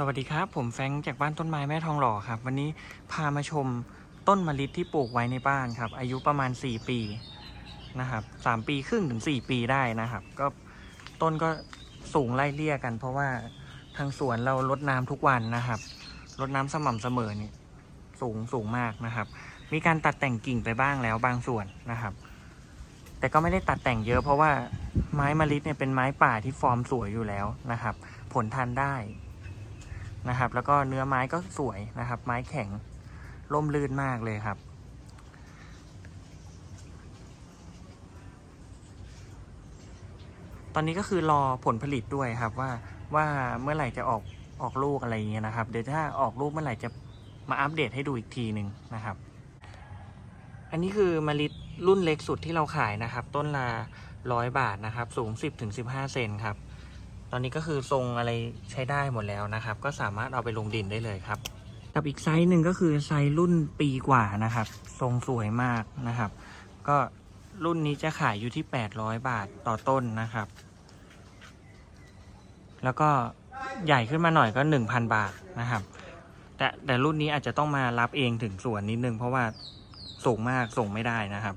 สวัสดีครับ ผมแฟงจากบ้านต้นไม้แม่ทองหล่อครับ วันนี้พามาชมต้นมะลิที่ปลูกไว้ในบ้านครับ อายุประมาณ 4 ปีนะครับสามปีครึ่งถึง 4 ปีได้นะครับ ก็ต้นก็สูงไล่เลี่ยกัน เพราะว่าทางสวนเราลดน้ำทุกวันนะครับลดน้ำสม่ำเสมอนี่สูงสูงมากนะครับ มีการตัดแต่งกิ่งไปบ้างแล้วบางส่วนนะครับ แต่ก็ไม่ได้ตัดแต่งเยอะ เพราะว่าไม้มะลิเนี่ยเป็นไม้ป่าที่ฟอร์มสวยอยู่แล้วนะครับ ผลทานได้ นะครับ แล้วก็เนื้อไม้ก็สวยนะครับ ไม้แข็งร่มรื่นมากเลยครับ ตอนนี้ก็คือรอผลผลิตด้วยครับว่าว่าเมื่อไหร่จะออกออกลูกอะไรอย่างเงี้ยนะครับ เดี๋ยวถ้าออกลูกเมื่อไหร่จะมาอัปเดตให้ดูอีกทีหนึ่งนะครับ อันนี้คือมะลิรุ่นเล็กสุดที่เราขายนะครับ ต้นละร้อยบาทนะครับ สูง 10-15 เซนครับ ตอนนี้ก็คือทรงอะไรใช้ได้หมดแล้วนะครับ ก็สามารถเอาไปลงดินได้เลยครับ กับอีกไซส์หนึ่งก็คือไซส์รุ่นปีกว่านะครับ ทรงสวยมากนะครับ ก็รุ่นนี้จะขายอยู่ที่ 800 บาทต่อต้นนะครับ แล้วก็ใหญ่ขึ้นมาหน่อยก็ 1,000 บาทนะครับ แต่แต่รุ่นนี้อาจจะต้องมารับเองถึงสวนนิดนึง เพราะว่าสูงมากส่งไม่ได้นะครับ